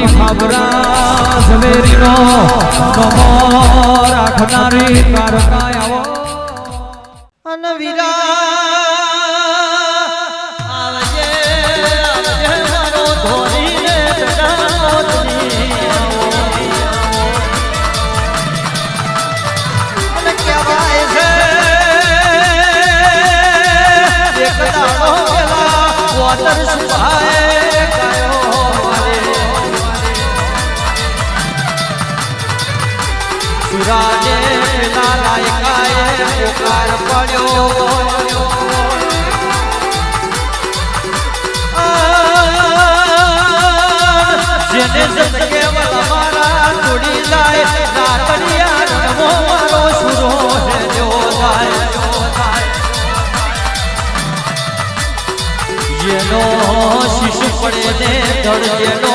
મારી ખાબરા ઝવેરીનો નમો રાખનારી તારકાય આવો. અનવિરા આવજે સુરાજે પેલા લાયકાએ પોકાર પડ્યો. જેને જનકે મારા તોડી લાય રાતડિયા રણમો મારો સુરો હે જો જાય. જેનો શિશુ પડે ને ધડ, જેનો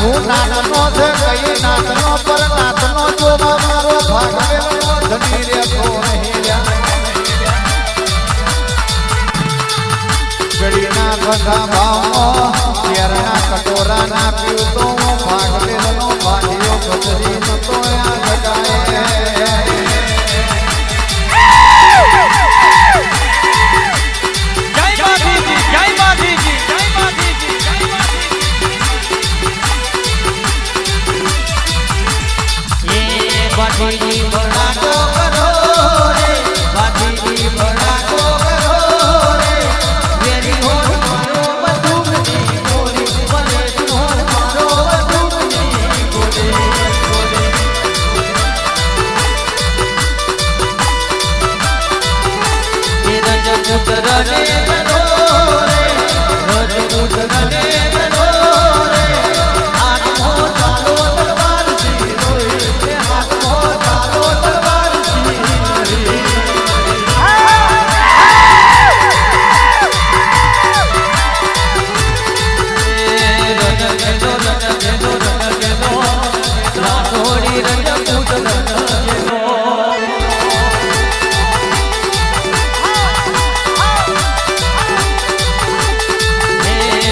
હું નાતનો છે કઈ નાતનો પર નાતનો જો મારો ભાગવેલો ભાગ્યો ગજરી નતો આ જગાએ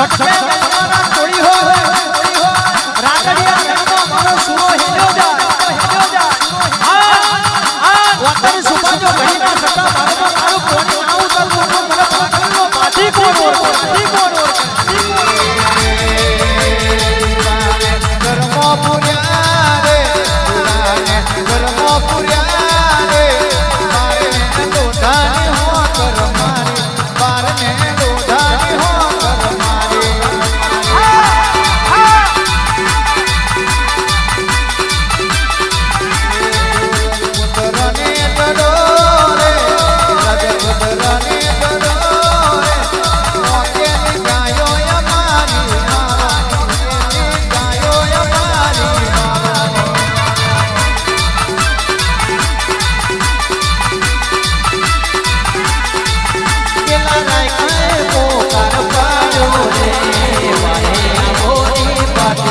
સુરાએ જો ગલવાના ના હોય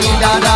ને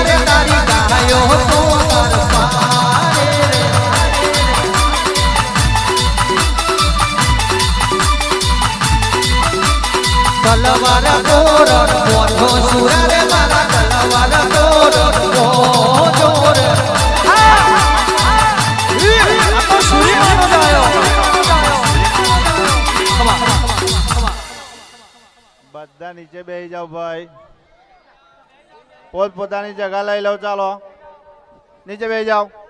બધા નીચે બેસી જાઓ ભાઈ. પોત પોતાની જગા લઈ લો ચાલો. નીચે બેસી જાઓ.